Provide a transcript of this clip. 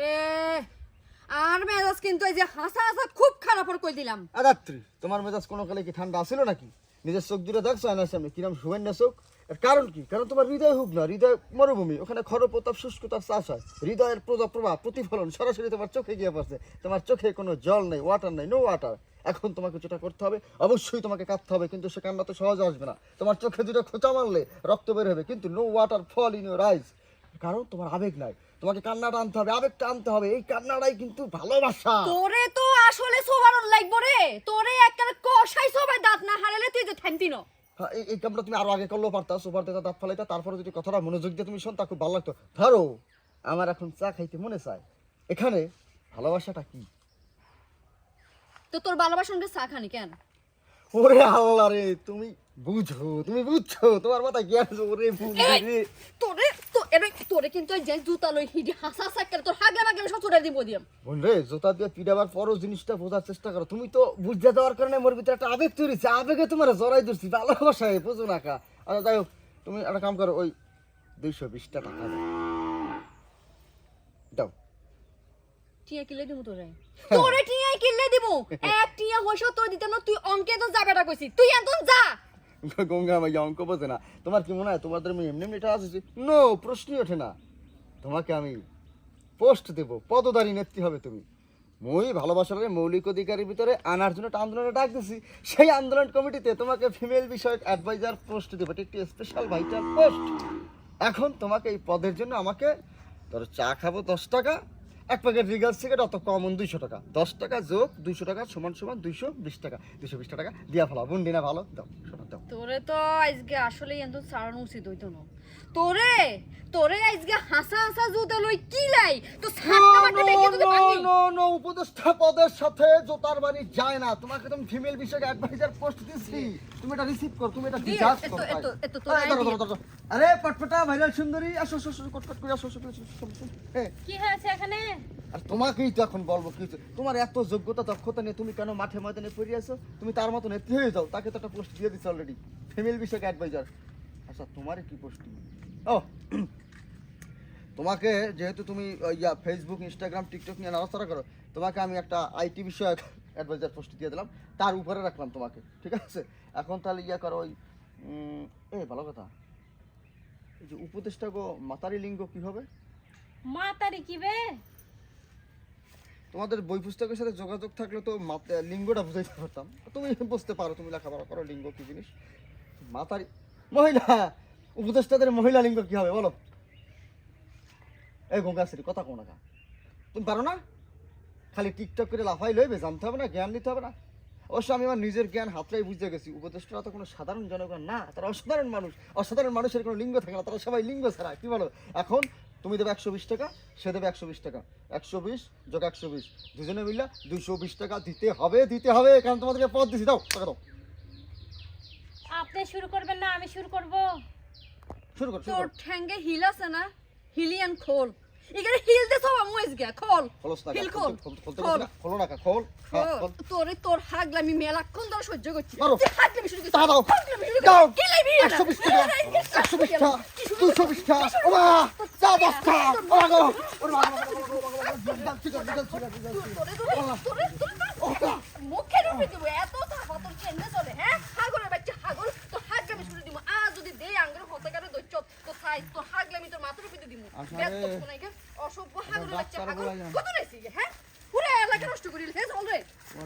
রে, আর মেজাজ কিন্তু এই যে হাসা হাসা খুব খারাপ করে কই দিলাম। আদাত্রী তোমার মেজাজ কোনো কালে কি ঠান্ডা আসিল নাকি? নিজের চোখ দূরে দেখছ আয়নার সামনে? কিরম না চোখ। এর কারণ কি? কারণ তোমার হৃদয় হোক না, হৃদয় মরুভূমি, ওখানে খরপ্রতাপ শুষ্কতার চাষ হয় হৃদয়ের প্রভাব প্রতিফলন, সরাসরি তোমার চোখে গিয়ে পড়ছে। তোমার চোখে কোনো জল নেই ওয়াটার নেই নো ওয়াটার এখন তোমাকে যেটা করতে হবে, অবশ্যই তোমাকে কাঁদতে হবে, কিন্তু সে কান্না তো সহজে আসবে না। তোমার চোখে দুটো খোঁচা মারলে রক্ত বের হবে, কিন্তু no water fall in your eyes কারণ তোমার আবেগ নাই। তোমাকে কান্নাটা আনতে হবে আবেগটা আনতে হবে। এই কান্নাটাই কিন্তু ভালোবাসা। তোরে তো আসলে সোবারন লাগবো রে। তোরে একবারে কষাই সবাই দাঁত না হারালে তুই যে থামতি না। হ্যাঁ, এই এই কামটা তুমি আরও আগে করলেও পারতা সুপার দিতা দাঁত ফালাইতা তারপরে যদি কথাটা মনোযোগ দিয়ে তুমি শুনতা খুব ভালো লাগতো। ধরো আমার এখন চা খাইতে মনে চায়। এখানে ভালোবাসাটা কি? তো তোর ভালোবাসনকে চা খানি কেন? ওরে আল্লাহ রে তুমি বুঝো তুমি বুঝছ? তোমার মাথা জ্ঞান ওরে বুঝি। তোরে তো এরে তোরে কিন্তু এই যে জুতা লই হিডি হাসা হাসা করে তোর হাগলা মাগলা সব তোরে দিব দিম বোন রে জোতা দিয়ে পিডাবার পরও জিনিসটা বোঝার চেষ্টা করো। তুমি তো বুঝতে দেওয়ার কারণে মোর ভিতরে একটা আবেগ তৈরি হয়েছে। আবেগে তোমার জড়াই ধরছি ভালোবাসায় বুঝো না কা। আচ্ছা যাই হোক তুমি একটা কাম করো ওই দুইশো বিশটা টাকা দাও। টিয়া কিলে দিমু তোরে? তোরে টিয়া কিলে দিমু। এক টিয়া হইছো তোর দিতে না তুই অঙ্কে তো যাবেটা কইছি তুই এতন যা। গঙ্গা মাইয়া অঙ্ক বোঝে না। তোমার কি মনে হয় তোমাদের মেয়ে এমনি এমনি এটা আসছে নো প্রশ্নই ওঠে না। তোমাকে আমি পোস্ট দেব, পদধারী নেত্রী হবে তুমি। মই ভালোবাসার মৌলিক অধিকারের ভিতরে আনার জন্য একটা আন্দোলনে ডাক দিছি। সেই আন্দোলন কমিটিতে তোমাকে ফিমেল বিষয়ক অ্যাডভাইজার পোস্ট দেবো। এটা একটি স্পেশাল ভাইটাল পোস্ট এখন তোমাকে এই পদের জন্য আমাকে ধরো চা খাব দশ টাকা এক প্যাকেট রিগাল সিগারেট অত কমন দুইশো টাকা। দশ টাকা যোগ দুইশো টাকা সমান সমান দুইশো বিশ টাকা। দুইশো বিশ টাকা। দিয়া ফেলা বুন্ডি না ভালো, দাও, শোনা, দাও। তোরে তো আজকে আসলে এত সারানো উচিত হইতো না। তোরে তোরে আজকে হাসা হাসা জুতা লই কি লাই? তো সাতটা মাঠে দেখে তুই পাবি নো নো উপদেষ্টা পদের সাথে জোতার বাড়ি যায় না। তোমাকে তুমি ফিমেল বিষয়ক অ্যাডভাইজার পোস্ট দিছি। তুমি এটা রিসিভ কর তুমি এটা করো এতো- এতো তো আরে, পটপটা ভাইরাল সুন্দরী। আসো আসো আসো কট কট করে আসো আসো কি হয়েছে এখানে? আর তোমাকেই তো এখন বলব কি তোমার এত যোগ্যতা দক্ষতা নিয়ে তুমি কেন মাঠে ময়দানে পড়ে আছো? তুমি তার মতো নেত্রী হয়ে যাও তাকে তো একটা পোস্ট দিয়ে দিচ্ছে অলরেডি ফিমেল বিষয়ক অ্যাডভাইজার আচ্ছা তোমার কি পোস্ট ও তোমাকে যেহেতু তুমি ইয়া ফেসবুক ইনস্টাগ্রাম টিকটক নিয়ে নাড়াচাড়া করো তোমাকে আমি একটা আইটি বিষয়ক অ্যাডভাইজার পোস্ট দিয়ে দিলাম। তার উপরে রাখলাম তোমাকে ঠিক আছে? এখন তাহলে ইয়া করো ওই এ ভালো কথা। এই যে উপদেশটা গো মাতারি লিঙ্গ কি হবে? মাতারি কি বে? তোমাদের বই পুস্তকের সাথে যোগাযোগ থাকলে তো লিঙ্গটা বুঝাইতে পারতাম। তুমি বুঝতে পারো তুমি লেখাপড়া করো লিঙ্গ কি জিনিস? মাতারি মহিলা, উপদেষ্টাদের মহিলা লিঙ্গ কি হবে বলো? এই গঙ্গা গঙ্গাশ্রী কথা কোন না তুমি পারো না? খালি টিকটক করে লাফাই লইবে, জানতে হবে না, জ্ঞান নিতে হবে না। অবশ্য আমি আমার নিজের জ্ঞান হাতটাই বুঝতে গেছি, উপদেষ্টারা তো কোনো সাধারণ জনগণ না, তারা অসাধারণ মানুষ। অসাধারণ মানুষের কোনো লিঙ্গ থাকে না, তারা সবাই লিঙ্গ ছাড়া, কি বলো? এখন তুমি দেবে একশো বিশ টাকা, সে দেবে একশো বিশ টাকা। একশো বিশ যোগ একশো বিশ, দুজনে মিললে দুশো বিশ টাকা দিতে হবে দিতে হবে, কারণ তোমাদেরকে পথ দিছি, দাও, টাকা দাও। আপনি শুরু করবেন না আমি শুরু করব শুরু কর শুরু তোর ঠ্যাঙ্গে হিল আছে না হিলিয়ান খোল এখানে হিল দে সব আমু আজকে খোল হিল খোল খোল না, খোলো না খোল হ্যাঁ, খোল। তোরে তোর হাগলামি মেলাক্ষণ ধরে সহ্য করছি হাগলামি শুরু করছিস টাকা দাও দাও। কি লাইবি না? একশো বিশ টাকা আরে, আরে, একশো বিশ কি টাকা শুরু দুশো বিশ টাকা ও মা দশ টাকা ও মা গো ওরে মা, গো, গো, গো, গো, গো, গো, গো, ঠিক আছে, ঠিক আছে, ঠিক আছে, ঠিক আছে। তোরে তোরে তোরে তোরে মুখে রুপি দিব এত থাপা তোর কেন্দ্রে চলে হ্যাঁ হাগরের বাচ্চা হাগর তো হাগলামি শুরু দিব আ যদি দে আঙ্গুর হতে কারে দইছ তো হাগলামি তোর মাথার উপরে দিব আচ্ছা তো অসভ্য হাগরের বাচ্চা। কত নাইছি হ্যাঁ? পুরো এলাকা নষ্ট করে